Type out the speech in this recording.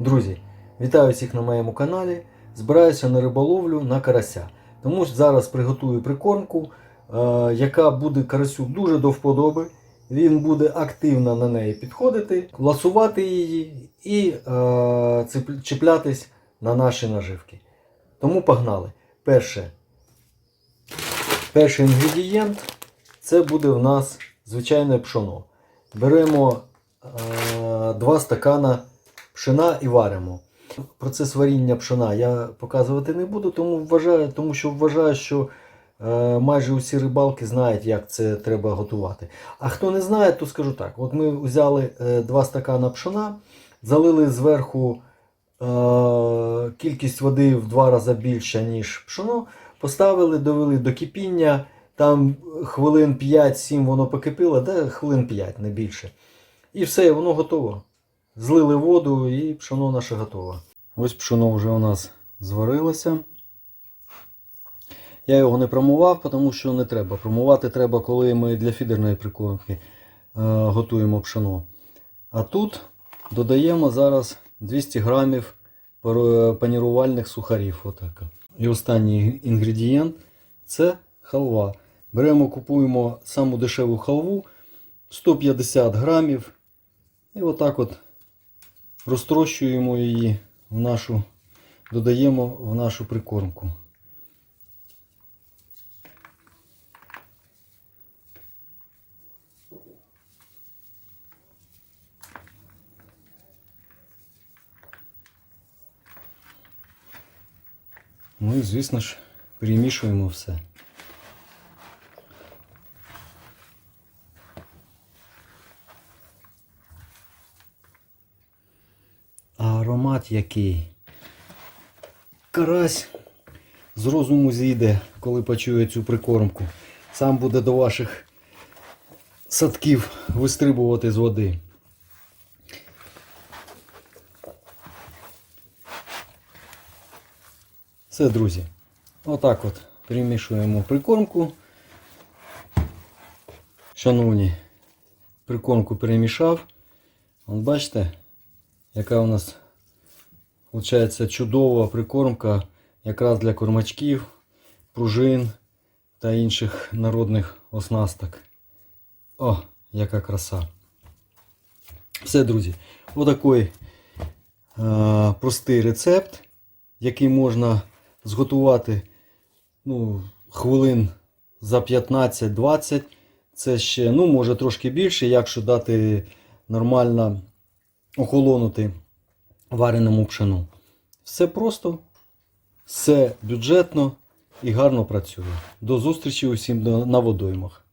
Друзі, вітаю всіх на моєму каналі. Збираюся на риболовлю на карася. Тому що зараз приготую прикормку, е, яка буде карасю дуже до вподоби. Він буде активно на неї підходити, ласувати її і е, чіплятись на наші наживки. Тому погнали. Перше. Перший інгредієнт це буде в нас звичайне пшоно. Беремо е, 2 стакана пшена і варимо. Процес варіння пшона я показувати не буду, тому, вважаю, тому що вважаю, що е, майже усі рибалки знають, як це треба готувати. А хто не знає, то скажу так: от ми взяли е, 2 стакана пшона, залили зверху е, кількість води в два рази більша, ніж пшоно, поставили, довели до кипіння. Там хвилин 5-7 воно покипіло, де хвилин 5, не більше. І все, воно готово. Злили воду і пшоно наше готове. Ось пшоно вже у нас зварилося. Я його не промував, тому що не треба. Промувати треба, коли ми для фідерної прикормки е, готуємо пшоно. А тут додаємо зараз 200 грамів панірувальних сухарів. Отак. І останній інгредієнт це халва. Беремо, купуємо саму дешеву халву 150 грамів. І отак от розтрощуємо її в нашу, додаємо в нашу прикормку. Ну і, звісно ж, перемішуємо все. А аромат який. Карась з розуму зійде, коли почує цю прикормку. Сам буде до ваших садків вистрибувати з води. Все, друзі. Отак от перемішуємо прикормку. Шановні, прикормку перемішав. От бачите, яка у нас виходить чудова прикормка якраз для кормачків, пружин та інших народних оснасток. О, яка краса. Все, друзі, отакий е, простий рецепт, який можна зготувати ну, хвилин за 15-20. Це ще, ну, може трошки більше, якщо дати нормально охолонути вареному пшену. Все просто, все бюджетно і гарно працює. До зустрічі усім на водоймах.